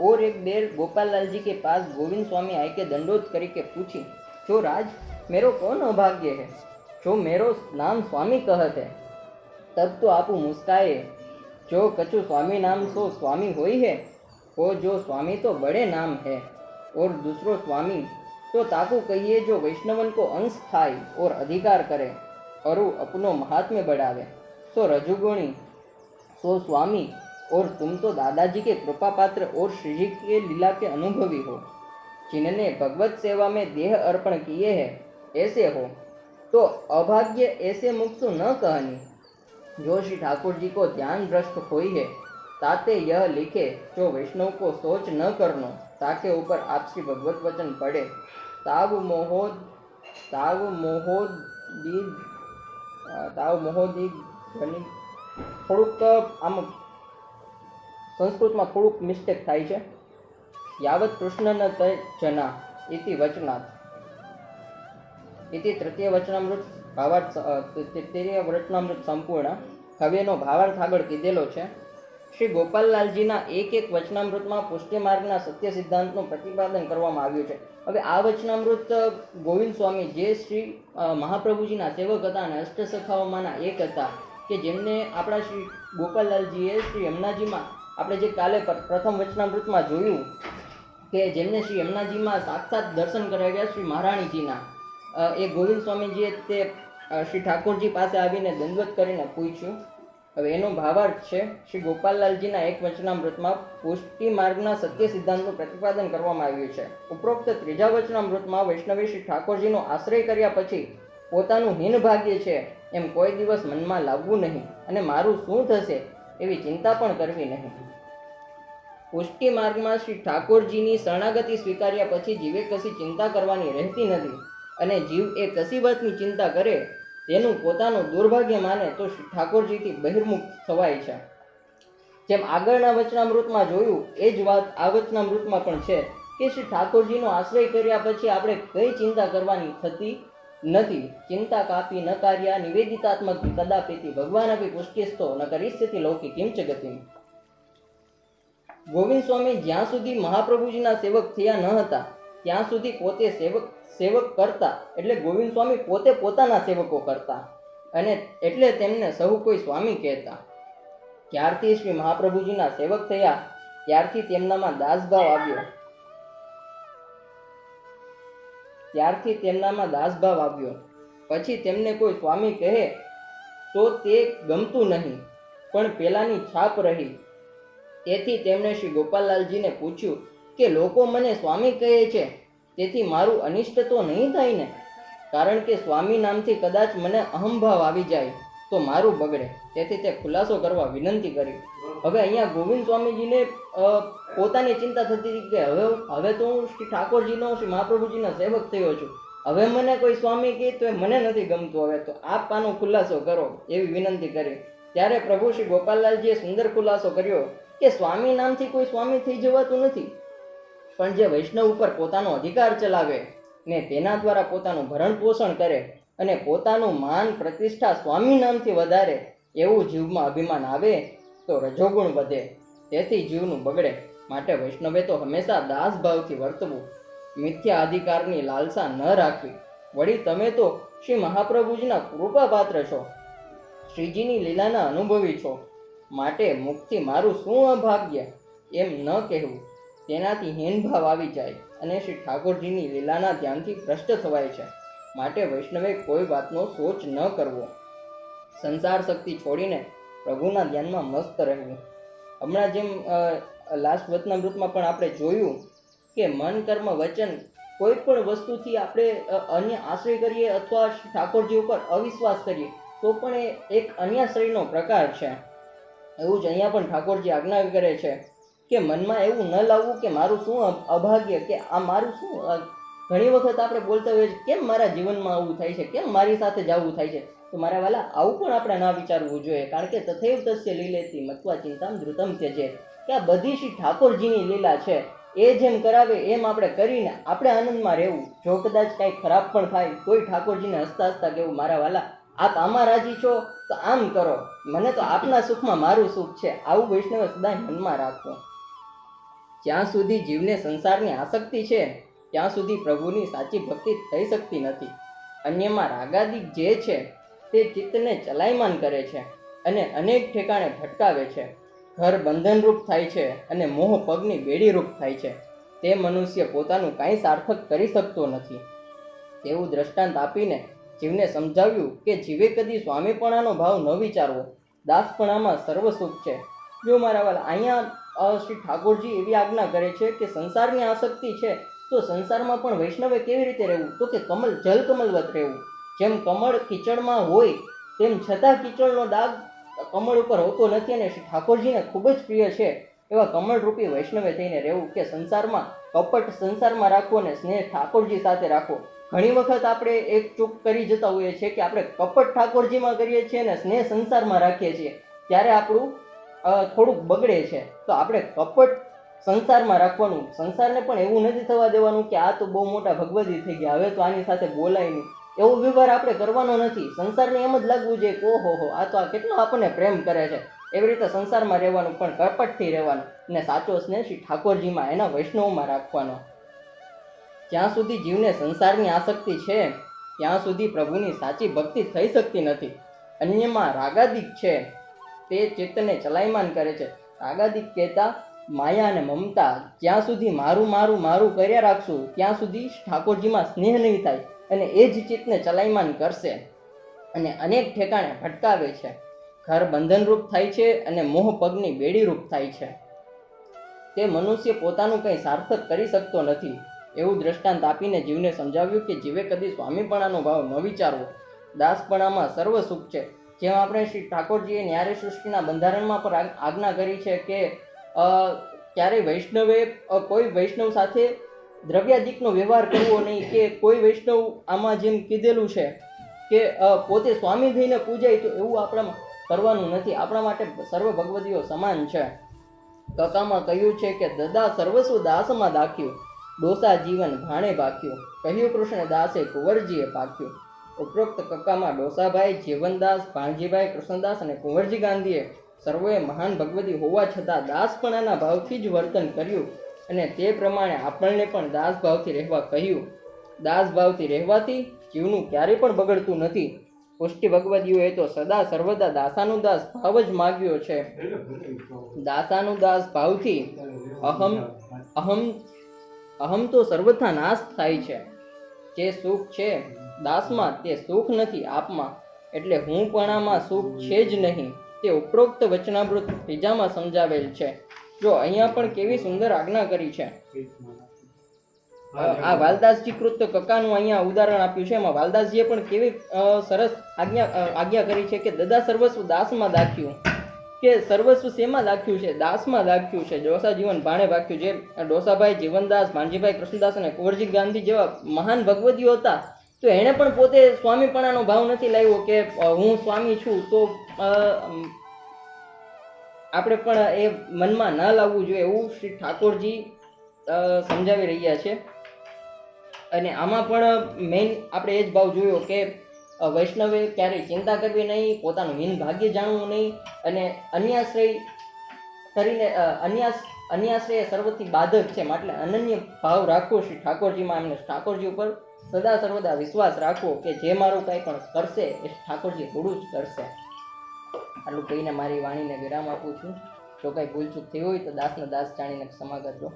और एक बेर गोपाल लाल जी के पास गोविंद स्वामी आए के दंडोत करके पूछी जो राज मेरो कौन अभाग्य है जो मेरो नाम स्वामी कहत है तब तो आप मुस्काए जो कछु स्वामी नाम सो स्वामी होई है वो जो स्वामी तो बड़े नाम है और दूसरो स्वामी तो ताकू कहिए जो वैष्णवन को अंश खाए और अधिकार करे और वो अपनो महात्म्य बढ़ावे सो रजुगुणी सो स्वामी और तुम तो दादाजी के कृपा पात्र और श्री जी के लीला के अनुभवी हो जिनने भगवत सेवा में देह अर्पण किए हैं ऐसे हो तो अभाग्य ऐसे मुक्सु न कहनी जो श्री ठाकुर जी को ध्यान भ्रष्ट हुई है ताते यह लिखे जो वैष्णव को सोच न करनो ताके ऊपर आप श्री भगवत वचन पढ़े ताव मोहोद ताव मोहोदी તાવ મોહોદી ઘણી થોડુંક આમ સંસ્કૃતમાં થોડુંક મિસ્ટેક થાય છે. યાવત કૃષ્ણન જના, ઇતિ વચનાથ ઇતિ તૃતીય વચનામૃત, ભાવાર્થ તૃતીય વચનામૃત સંપૂર્ણ. હવે એનો ભાવાર્થ આગળ કીધેલો છે. શ્રી ગોપાલલાલજીના એક એક વચનામૃતમાં પુષ્ટિમાર્ગના સત્ય સિદ્ધાંતનું પ્રતિપાદન કરવામાં આવ્યું છે. હવે આ વચનામૃત ગોવિંદ સ્વામી જે શ્રી મહાપ્રભુજીના સેવક હતા અને અષ્ટસખાઓમાંના એક હતા, કે જેમને આપણા શ્રી ગોપાલલાલજીએ શ્રી યમુનાજીમાં આપણે જે કાલે પ્ર- પ્રથમ વચનામૃતમાં જોયું કે જેમને શ્રી યમુનાજીમાં સાક્ષાત દર્શન કરાવ્યા શ્રી મહારાણીજીના એ ગોવિંદ સ્વામીજીએ તે શ્રી ઠાકોરજી પાસે આવીને દંડવત કરીને પૂછ્યું. હવે એનો ભાવાર્થ છે, શ્રી ગોપાલલાલજીના એક વચનામૃતમાં પુષ્ટિ માર્ગના સત્ય સિદ્ધાંતનું પ્રતિપાદન કરવામાં આવ્યું છે. ઉપરોક્ત ત્રીજા વચનામૃતમાં વૈષ્ણવી શ્રી ઠાકોરજીનો આશ્રય કર્યા પછી પોતાનું હીન ભાગ્ય છે, એમ કોઈ દિવસ મનમાં લાવવું નહીં. અને મારું શું થશે? એવી ચિંતા પણ કરવી નહીં. પુષ્ટિ માર્ગમાં શ્રી ઠાકોરજીની શરણાગતિ સ્વીકાર્યા પછી જીવે કશી ચિંતા કરવાની રહેતી નથી અને જીવ એ કશી વાતની ચિંતા કરે તેનું પોતાનું દુર્ભાગ્ય માને તો શ્રી ઠાકોરજીથી બહિર્મુખ થવાય છે. જેમ આગળના વચનામૃતમાં જોયું, એ જ વાત આ વચનામૃતમાં પણ છે કે શ્રી ઠાકોરજીનો આશ્રય કર્યા પછી આપણે કઈ ચિંતા કરવાની થતી નથી. ચિંતા કાપી ન કાર્યા નિવેદિતાત્મક ભગવાન અપી પુષ્ટિસ્તો ન કરિષ્યતિ લૌકિક કિંચ ગતિમ ગોવિંદ સ્વામી જ્યાં સુધી મહાપ્રભુજીના સેવક થયા ન હતા, ત્યાં સુધી પોતે સેવક સેવક કરતા, એટલે ગોવિંદ સ્વામી પોતે પોતાના સેવકો કરતા. અને એટલે તેમને સહુ કોઈ સ્વામી કહેતા. ક્યારથી શ્રી મહાપ્રભુજીના સેવક થયા, ત્યારથી તેમનામાં દાસભાવ આવ્યો. ત્યારથી તેમનામાં દાસભાવ આવ્યો. પછી તેમને કોઈ સ્વામી કહે, તો તે ગમતું નહીં, પણ પેલાની છાપ રહી. તેથી તેમણે શ્રી ગોપાલલાલજીને પૂછ્યું, કે લોકો મને સ્વામી કહે છે? તેથી મારું અનિષ્ટ તો નહીં થાય ને? કારણ કે સ્વામી નામથી કદાચ મને અહમભાવ આવી જાય, તો મારું બગડે. તેથી તે ખુલાસો કરવા વિનંતી કરી. હવે અહીંયા ગોવિંદ સ્વામીજીને પોતાની ચિંતા થતી હતી કે હવે હવે તો હું શ્રી ઠાકોરજીનો શ્રી મહાપ્રભુજીનો સેવક થયો છું. હવે મને કોઈ સ્વામી કહે તો મને નથી ગમતું હવે, તો આપ આનો ખુલાસો કરો એવી વિનંતી કરી. ત્યારે પ્રભુ શ્રી ગોપાલલાલજીએ સુંદર ખુલાસો કર્યો કે સ્વામી નામથી કોઈ સ્વામી થઈ જવાતું નથી. પણ જે વૈષ્ણવ ઉપર પોતાનો અધિકાર ચલાવે ને તેના દ્વારા પોતાનું ભરણ પોષણ કરે અને પોતાનું માન પ્રતિષ્ઠા સ્વામી નામથી વધારે એવું જીવમાં અભિમાન આવે, તો રજોગુણ વધે, તેથી જીવનું બગડે. માટે વૈષ્ણવે તો હંમેશા દાસભાવથી વર્તવું, મિથ્યા અધિકારની લાલસા ન રાખવી. વળી તમે તો શ્રી મહાપ્રભુજીના કૃપાપાત્ર છો, શ્રીજીની લીલાના અનુભવી છો. માટે મુખથી મારું શું અભાગ્ય? એમ ન કહેવું. તેનાથી હીનભાવ આવી જાય અને શ્રી ઠાકોરજીની લીલાના ધ્યાનથી ભ્રષ્ટ થવાય છે. માટે વૈષ્ણવે કોઈ વાતનો સોચ ન કરવો. સંસાર શક્તિ છોડીને પ્રભુના ધ્યાનમાં મસ્ત રહેવું. હમણાં જેમ લાસ્ટ વચનામૃતમાં પણ આપણે જોયું કે મન, કર્મ, વચન કોઈ પણ વસ્તુથી આપણે અન્ય આશ્રય કરીએ અથવા ઠાકોરજી ઉપર અવિશ્વાસ કરીએ, તો પણ એ એક અન્યાશ્રયનો પ્રકાર છે. એવું જ અહીંયા પણ ઠાકોરજી આજ્ઞા કરે છે કે મનમાં એવું ન લાવવું કે મારું શું અભાગ્ય કે આ મારું શું ઘણી વખત આપણે બોલતા હોઈએ કેમ મારા જીવનમાં આવું થાય છે? કેમ મારી સાથે જ આવું થાય છે? તો મારા વાલા, આવું પણ આપણે ના વિચારવું જોઈએ, કારણ કે તથૈવ તસ્ય લીલેતી મત્વા ચિંતામ ધ્રુતમ ત્યજે. કે આ બધી શ્રી ઠાકોરજીની લીલા છે, એ જેમ કરાવે એમ આપણે કરીને આપણે આનંદમાં રહેવું. જો કદાચ કાંઈ ખરાબ પણ થાય કોઈ ઠાકોરજીને હસતા હસતા કહેવું, મારા વાલા, આપ આમાં રાજી છો? તો આમ કરો. મને તો આપના સુખમાં મારું સુખ છે. આવું વૈષ્ણવે સદાય મનમાં રાખવું જ્યાં સુધી જીવને સંસારની આસક્તિ છે, ત્યાં સુધી પ્રભુની સાચી ભક્તિ થઈ શકતી નથી. અન્યમાં રાગાદિક જે છે, તે ચિત્તને ચલાયમાન કરે છે અને અનેક ઠેકાણે ભટકાવે છે. ઘર બંધનરૂપ થાય છે અને મોહ પગની બેડીરૂપ થાય છે. તે મનુષ્ય પોતાનું કાંઈ સાર્થક કરી શકતો નથી. તેવું દ્રષ્ટાંત આપીને જીવને સમજાવ્યું કે જીવે કદી સ્વામીપણાનો ભાવ ન વિચારવો. દાસપણામાં સર્વ સુખ છે. જો મારા વાલ અહીંયા શ્રી ઠાકોરજી એવી આજ્ઞા કરે છે કે સંસારની આસક્તિ છે, તો સંસારમાં પણ વૈષ્ણવે કેવી રીતે રહેવું? તો કે કમલ જલ કમલવત રહેવું. જેમ કમળ કિચડમાં હોય, તેમ છતાં કીચડનો દાગ કમળ ઉપર હોતો નથી અને શ્રી ઠાકોરજીને ખૂબ જ પ્રિય છે. એવા કમળરૂપી વૈષ્ણવે થઈને રહેવું કે સંસારમાં, કપટ સંસારમાં રાખવો અને સ્નેહ ઠાકોરજી સાથે રાખવો. ઘણી વખત આપણે એક ચૂક કરી જતા હોઈએ છીએ કે આપણે કપટ ઠાકોરજીમાં કરીએ છીએ અને સ્નેહ સંસારમાં રાખીએ છીએ. ત્યારે આપણું થોડુંક બગડે છે. તો આપણે કપટ સંસારમાં રાખવાનું, સંસારને પણ એવું નથી થવા દેવાનું કે આ તો બહુ મોટા ભગવદી થઈ ગયા. હવે તો આની સાથે બોલાય નહીં. એવો વ્યવહાર આપણે કરવાનો નથી. સંસારને એમ જ લાગવું જોઈએ કે, ઓહો, હો, આ તો આ કેટલો આપણને પ્રેમ કરે છે. એવી રીતે સંસારમાં રહેવાનું, પણ કપટથી રહેવાનું અને સાચો સ્નેહ શ્રી ઠાકોરજીમાં, એના વૈષ્ણવમાં રાખવાનો. જ્યાં સુધી જીવને સંસારની આસક્તિ છે, ત્યાં સુધી પ્રભુની સાચી ભક્તિ થઈ શકતી નથી. અન્યમાં રાગાદિક છે, તે ચિત્તને ચલાયમાન કરે છે. રાગાદિક કહેતા માયા અને મમતા, જ્યાં સુધી મારું મારું મારું કર્યા રાખશું, ત્યાં સુધી ઠાકોરજીમાં સ્નેહ નહીં થાય. અને એ જ ચિત્તને ચલાયમાન કરશે. અને અનેક ઠેકાણે ભટકાવે છે. ઘર બંધનરૂપ થાય છે અને મોહ પગની બેડીરૂપ થાય છે. તે મનુષ્ય પોતાનું કંઈ સાર્થક કરી શકતો નથી. એવું દ્રષ્ટાંત આપીને જીવને સમજાવ્યું કે જીવે કદી સ્વામીપણાનો ભાવ ન વિચારવો. દાસપણામાં સર્વ સુખ છે. જેમ આપણે શ્રી ઠાકોરજીએ ન્યારે સૃષ્ટિના બંધારણમાં પણ આજ્ઞા કરી છે કે ક્યારેય વૈષ્ણવે કોઈ વૈષ્ણવ સાથે દ્રવ્યાદિકનો વ્યવહાર કરવો નહીં કે કોઈ વૈષ્ણવ આમાં જેમ કીધેલું છે કે પોતે સ્વામી થઈને પૂજાય તો એવું આપણા કરવાનું નથી. આપણા માટે સર્વ ભગવતીઓ સમાન છે. કકામાં કહ્યું છે કે, દદા સર્વસ્વ દાસમાં દાખ્યું, ડોસા જીવન ભાણે ભાખ્યું. કહ્યું કૃષ્ણ દાસે કુંવરજીએ પાક્યું. ઉપરોક્ત કક્કામાં ડોસાભાઈ, જીવનદાસ, ભાણજીભાઈ, કૃષ્ણદાસ અને કુંવરજી ગાંધીએ સર્વે મહાન ભગવતી હોવા છતાં દાસપણાના ભાવથી જ વર્તન કર્યું. અને તે પ્રમાણે આપણને પણ દાસ ભાવથી રહેવા કહ્યું. દાસ ભાવથી રહેવાથી જીવનું ક્યારેય પણ બગડતું નથી. પુષ્ટિ ભગવદીઓએ તો સદા સર્વદા દાસાનુદાસ ભાવ જ માગ્યો છે. દાસાનુદાસ ભાવથી અહમ અહમ અહમ તો સર્વથા નાશ થાય છે. જે સુખ છે દાસમાં તે સુખ નથી આપમાં. એટલે હું પણામાં સુખ છે જ નહીં. તે ઉપરોક્ત વચનામૃત ત્રીજામાં સમજાવેલ છે. જો, અહીંયા પણ કેવી સુંદર આજ્ઞા કરી છે. આ વાલદાસજી કૃત કકાનું અહીંયા ઉદાહરણ આપ્યું છે. એમાં વાલદાસજીએ પણ કેવી સરસ આજ્ઞા આજ્ઞા કરી છે કે દદા સર્વસ્વ દાસમાં દાખ્યું. કે સર્વસ્વ શેમાં દાખ્યું છે? દાસમાં દાખ્યું છે. ડોસા જીવન ભાણે ભાખ્યું જે ડોસાભાઈ જીવનદાસ ભાનજીભાઈ કૃષ્ણદાસ અને કુંવરજી ગાંધી જેવા મહાન ભગવદીઓ હતા. તો એણે પણ પોતે સ્વામીપણાનો ભાવ નથી લાવ્યો કે હું સ્વામી છું તો આપણે પણ એ મનમાં ન લાવવું જોઈએ એવું શ્રી ઠાકોરજી સમજાવી રહ્યા છે. અને આમાં પણ મેઇન આપણે એ જ ભાવ જોયો કે વૈષ્ણવે ક્યારેય ચિંતા કરવી નહીં, પોતાનું હિન ભાગ્ય જાણવું નહીં અને અન્યાશ્રય કરીને અન્યાસ, અન્યાશ્રય સર્વથી બાધક છે. એટલે અનન્ય ભાવ રાખવો શ્રી ઠાકોરજીમાં એમને ઠાકોરજી ઉપર સદા સર્વદા વિશ્વાસ રાખવો કે જે મારું કંઈ પણ કરશે એ ઠાકોરજી થોડું જ કરશે. આટલું કહીને મારી વાણીને વિરામ આપું છું. જો કાંઈ ભૂલચૂક થઈ હોય તો દાસને દાસ જાણીને ક્ષમા કરજો.